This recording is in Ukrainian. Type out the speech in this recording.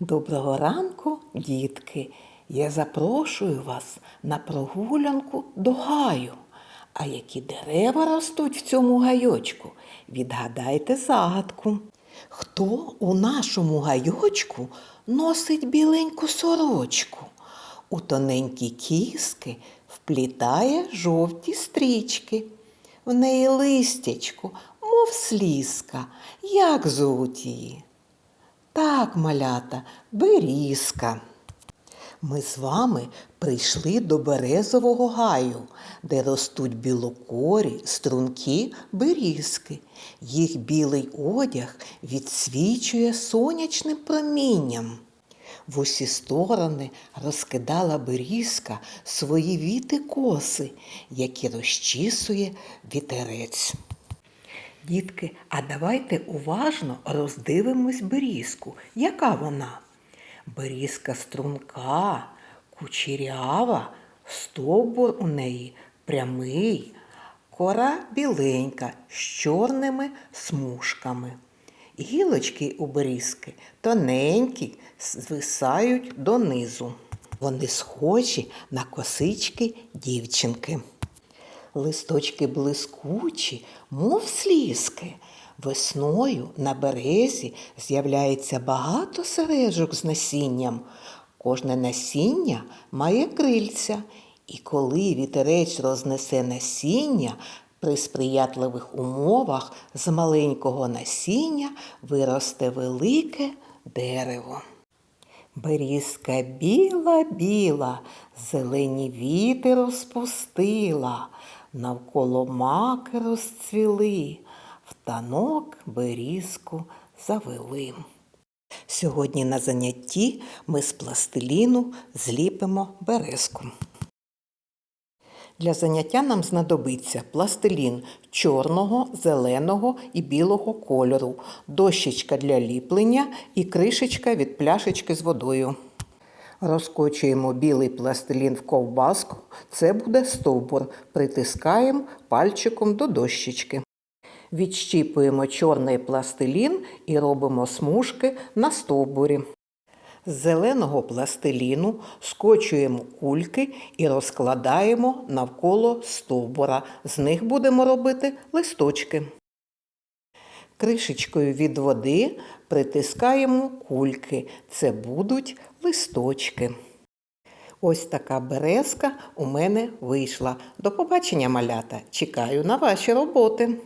Доброго ранку, дітки. Я запрошую вас на прогулянку до гаю. А які дерева ростуть в цьому гайочку? Відгадайте загадку. Хто у нашому гайочку носить біленьку сорочку? У тоненькі кіски вплітає жовті стрічки. В неї листячко, мов слізка, як звуть її? Так, малята, берізка. Ми з вами прийшли до березового гаю, де ростуть білокорі, струнки, берізки. Їх білий одяг відсвічує сонячним промінням. В усі сторони розкидала берізка свої віти коси, які розчісує вітерець. Дітки, а давайте уважно роздивимось берізку. Яка вона? Берізка струнка, кучерява, стовбур у неї прямий, кора біленька з чорними смужками. Гілочки у берізки тоненькі, звисають донизу. Вони схожі на косички дівчинки. Листочки блискучі, мов слізки. Весною на березі з'являється багато сережок з насінням. Кожне насіння має крильця, і коли вітерець рознесе насіння, при сприятливих умовах з маленького насіння виросте велике дерево. Берізка біла, біла, зелені віти розпустила, навколо маки розцвіли, в танок берізку завели. Сьогодні на занятті ми з пластиліну зліпимо березку. Для заняття нам знадобиться пластилін чорного, зеленого і білого кольору, дощечка для ліплення і кришечка від пляшечки з водою. Розкочуємо білий пластилін в ковбаску, це буде стовбур. Притискаємо пальчиком до дощечки. Відщіпуємо чорний пластилін і робимо смужки на стовбурі. З зеленого пластиліну скочуємо кульки і розкладаємо навколо стовбура. З них будемо робити листочки. Кришечкою від води притискаємо кульки. Це будуть листочки. Ось така березка у мене вийшла. До побачення, малята! Чекаю на ваші роботи.